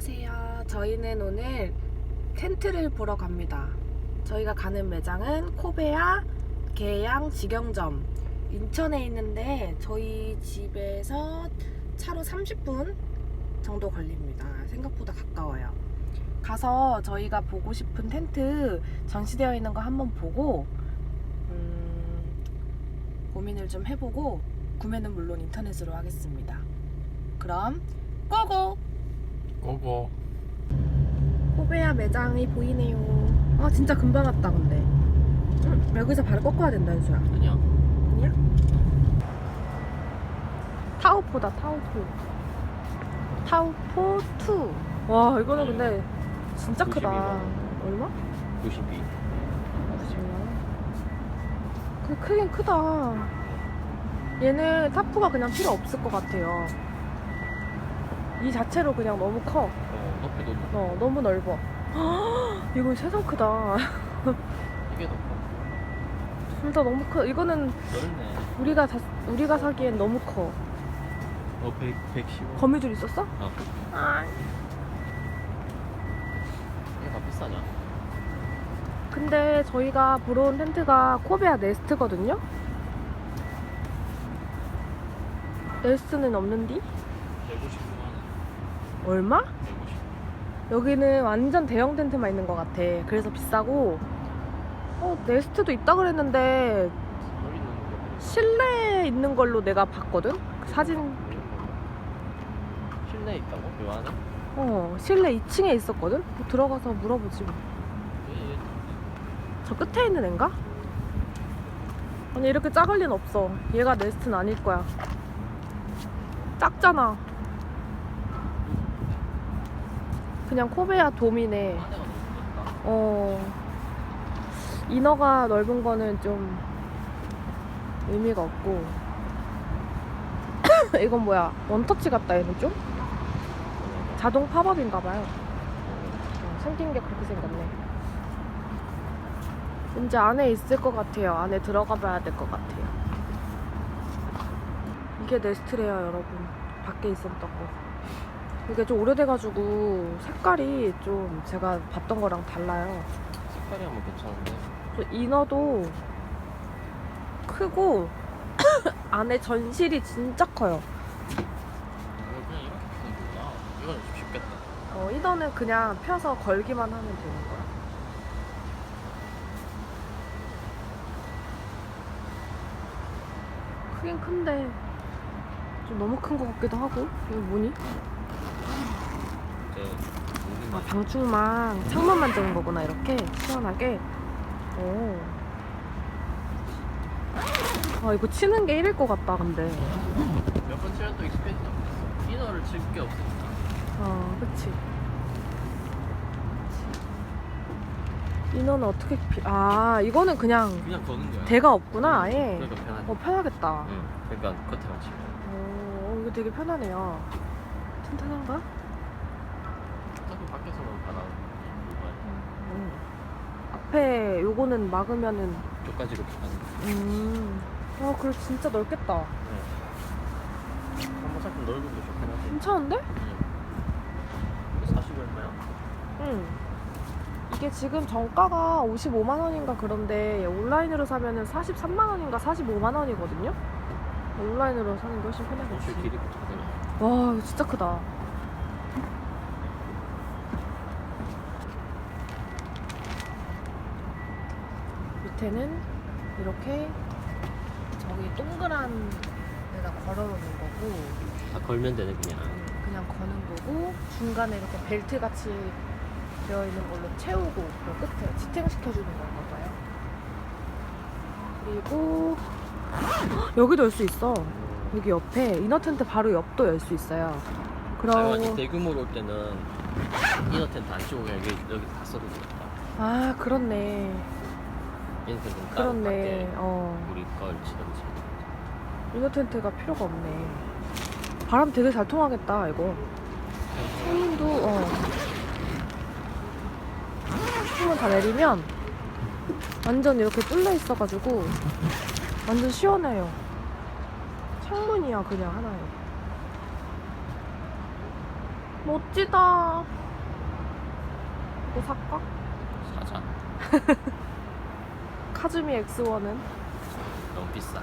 안녕하세요. 저희는 오늘 텐트를 보러 갑니다. 저희가 가는 매장은 코베아 계양 직영점 인천에 있는데 저희 집에서 차로 30분 정도 걸립니다. 생각보다 가까워요. 가서 저희가 보고 싶은 텐트 전시되어 있는 거 한번 보고 음, 고민을 좀 해보고 구매는 물론 인터넷으로 하겠습니다. 그럼 고고! 고고 코베아 매장이 보이네요. 아 진짜 금방 왔다 근데. 응, 여기서 발을 꺾어야 된다 현수야. 아니야 아니야? 타오포다 타오포. 타오포 2. 와 이거는 근데 진짜 크다. 92만. 얼마? 92그 크긴 크다. 얘는 타프가 그냥 필요 없을 것 같아요. 이 자체로 그냥 너무 커. 어 높이도 높 어, 너무 넓어. 이거 세상 크다. 이게 높아 둘다 너무 커. 이거는 넓네 우리가 다, 우리가 사기엔 너무 커. 어 100, 115 거미줄 있었어? 어 아. 이게 다 비싸냐? 근데 저희가 보러 온 텐트가 코베아 네스트거든요. 네스트는 없는디? 159만원 얼마? 150 여기는 완전 대형 텐트만 있는 것 같아. 그래서 비싸고. 어, 네스트도 있다 그랬는데 실내에 있는 걸로 내가 봤거든. 그 사진. 실내에 있다고? 요 안에? 어, 실내 2층에 있었거든. 뭐 들어가서 물어보지 뭐. 저 끝에 있는 앤가? 아니 이렇게 작을 린 없어 얘가 네스트는 아닐 거야 작잖아 그냥 코베아 돔이네. 어 이너가 넓은 거는 좀 의미가 없고. 이건 뭐야? 원터치 같다 얘는 좀? 자동 팝업인가 봐요. 어, 생긴 게 그렇게 생겼네. 왠지 안에 있을 것 같아요. 안에 들어가 봐야 될 것 같아요. 이게 네스트래요 여러분. 밖에 있었던 거 이게 좀 오래돼가지고 색깔이 좀 제가 봤던 거랑 달라요. 색깔이 한번 괜찮은데? 저 이너도 크고 안에 전실이 진짜 커요. 이거 그냥 이렇게 푸는구나? 이건 좀 쉽겠다. 어, 이너는 그냥 펴서 걸기만 하면 되는 거야. 크긴 큰데 좀 너무 큰 것 같기도 하고 이거 뭐니? 우리 아, 방충망 창문만 되는 거구나 이렇게? 시원하게? 오. 아 이거 치는 게 1일 것 같다 근데. 몇 번 치면 또 익숙해지나 보겠어. 이너를 칠 게 없으니까. 어 그치. 인어는 어떻게 피... 아 이거는 그냥 그냥 거는 거야. 대가 없구나 아예? 그러니까 편하지. 어 편하겠다. 응 그러니까 겉에만 치면. 어 이거 되게 편하네요. 튼튼한가? 어차피 밖에서는 다 나오는 음. 앞에 요거는 막으면은 쪽까지 이렇게 가는 거 음. 아 그래 진짜 넓겠다 한번 살짝 넓은 게 좋긴 하지 괜찮은데? 응40 얼마야? 응. 이게 지금 정가가 55만 원인가 그런데 온라인으로 사면은 43만 원인가 45만 원이거든요. 온라인으로 사는 게 훨씬 편하겠지. 길이 괜찮네 와 이거 진짜 크다. 밑에는 이렇게 저기 동그란 데다 걸어놓는 거고 딱 걸면 되네 그냥 그냥 거는 거고 중간에 이렇게 벨트 같이 되어 있는 걸로 채우고 그 끝에 지탱시켜 주는 건가 봐요. 그리고 여기도 열 수 있어. 여기 옆에 이너 텐트 바로 옆도 열 수 있어요. 아니 그럼 대규모로 올 때는 이너 텐트 안 치고 그냥 여기, 여기 다 써도 되겠다 아 그렇네. 텐트는 따로 그렇네. 밖에 어 우리 걸 치든지 이너 텐트가 필요가 없네. 바람 되게 잘 통하겠다 이거. 창문도 어. 창문 다 내리면 완전 이렇게 뚫려 있어가지고 완전 시원해요. 창문이야 그냥 하나에. 멋지다. 이거 살까? 사자. 카즈미 X1은? 너무 비싸.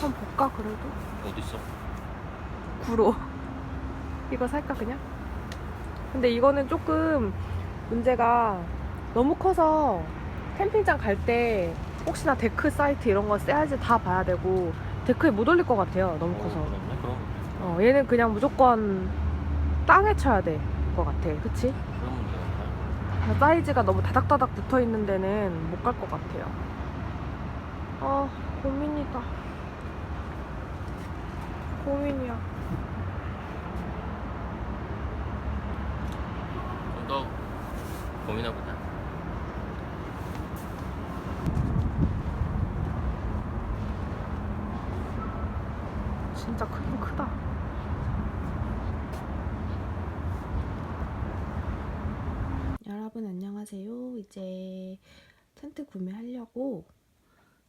한번 볼까, 그래도? 어딨어? 구로. 이거 살까, 그냥? 근데 이거는 조금 문제가 너무 커서 캠핑장 갈 때 혹시나 데크 사이트 이런 거 사이즈 다 봐야 되고 데크에 못 올릴 것 같아요. 너무 커서. 어, 그렇네. 그럼 어, 얘는 그냥 무조건 땅에 쳐야 될 것 같아. 그치? 사이즈가 너무 다닥다닥 붙어 있는 데는 못 갈 것 같아요. 아, 고민이다. 고민이야. 좀 더 고민해보자. 진짜 크긴 크다. 여러분 안녕하세요. 이제 텐트 구매하려고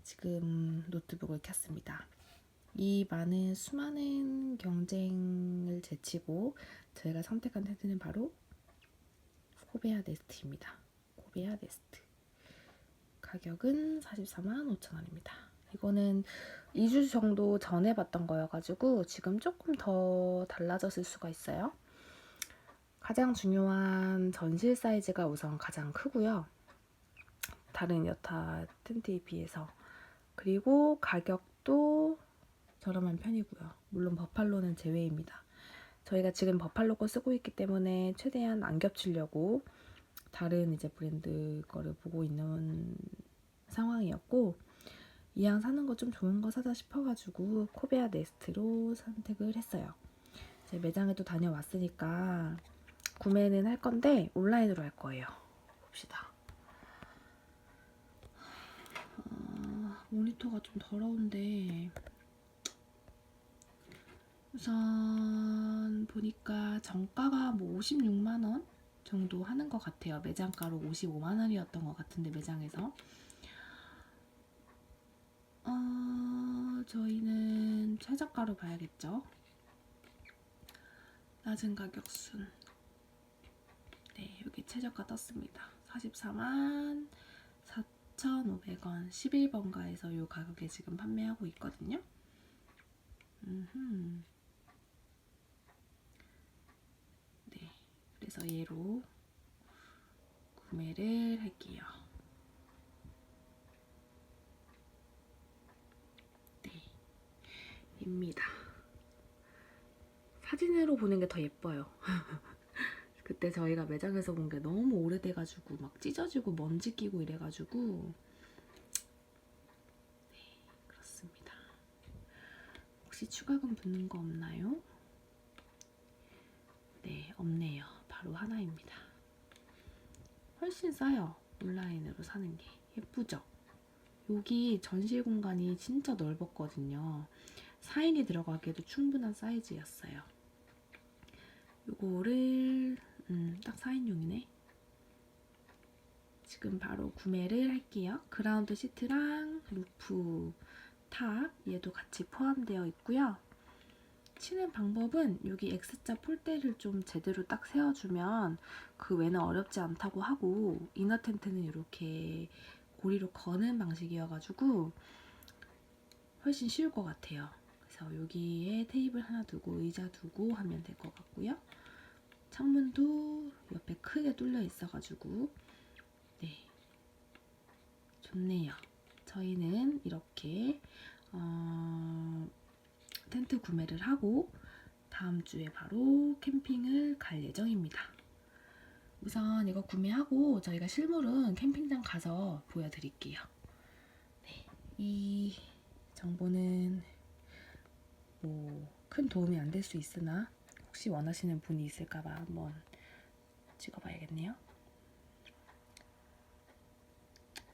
지금 노트북을 켰습니다. 이 많은 수많은 경쟁을 제치고 저희가 선택한 텐트는 바로 코베아 네스트입니다. 코베아 네스트. 가격은 44만 5천 원입니다. 이거는 2주 정도 전에 봤던 거여가지고 지금 조금 더 달라졌을 수가 있어요. 가장 중요한 전실 사이즈가 우선 가장 크고요. 다른 여타 텐트에 비해서. 그리고 가격도 저렴한 편이고요. 물론 버팔로는 제외입니다. 저희가 지금 버팔로 거 쓰고 있기 때문에 최대한 안 겹치려고 다른 이제 브랜드 거를 보고 있는 상황이었고 이왕 사는 거 좀 좋은 거 사자 싶어가지고 코베아 네스트로 선택을 했어요. 이제 매장에도 다녀왔으니까 구매는 할 건데 온라인으로 할 거예요. 봅시다. 어, 모니터가 좀 더러운데 우선 보니까 정가가 뭐 56만 원 정도 하는 것 같아요. 매장가로 55만 원이었던 것 같은데 매장에서 어, 저희는 최저가로 봐야겠죠. 낮은 가격순. 네, 여기 최저가 떴습니다. 44만 4,500원 11번가에서 이 가격에 지금 판매하고 있거든요. 음흠. 네, 그래서 얘로 구매를 할게요. 입니다. 사진으로 보는 게 더 예뻐요. 그때 저희가 매장에서 본 게 너무 오래돼가지고 막 찢어지고 먼지 끼고 이래가지고 네 그렇습니다. 혹시 추가금 붙는 거 없나요? 네 없네요. 바로 하나입니다. 훨씬 싸요. 온라인으로 사는 게 예쁘죠? 여기 전실 공간이 진짜 넓었거든요. 4인이 들어가기에도 충분한 사이즈였어요. 요거를 음, 딱 4인용이네. 지금 바로 구매를 할게요. 그라운드 시트랑 루프 탑 얘도 같이 포함되어 있고요. 치는 방법은 여기 X자 폴대를 좀 제대로 딱 세워주면 그 외는 어렵지 않다고 하고 이너 텐트는 이렇게 고리로 거는 방식이어가지고 훨씬 쉬울 것 같아요. 그래서 여기에 테이블 하나 두고 의자 두고 하면 될 것 같고요. 창문도 옆에 크게 뚫려 있어가지고 네 좋네요. 저희는 이렇게 어, 텐트 구매를 하고 다음 주에 바로 캠핑을 갈 예정입니다. 우선 이거 구매하고 저희가 실물은 캠핑장 가서 보여드릴게요. 네, 이 정보는 뭐 큰 도움이 안 될 수 있으나 혹시 원하시는 분이 있을까봐 한번 찍어봐야겠네요.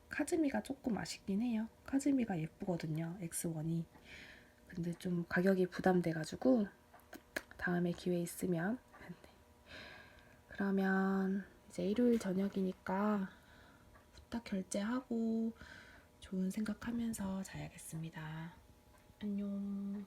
카즈미가 조금 아쉽긴 해요. 카즈미가 예쁘거든요. X1이. 근데 좀 가격이 부담돼가지고 다음에 기회 있으면 네. 그러면 이제 일요일 저녁이니까 후딱 결제하고 좋은 생각하면서 자야겠습니다. 안녕.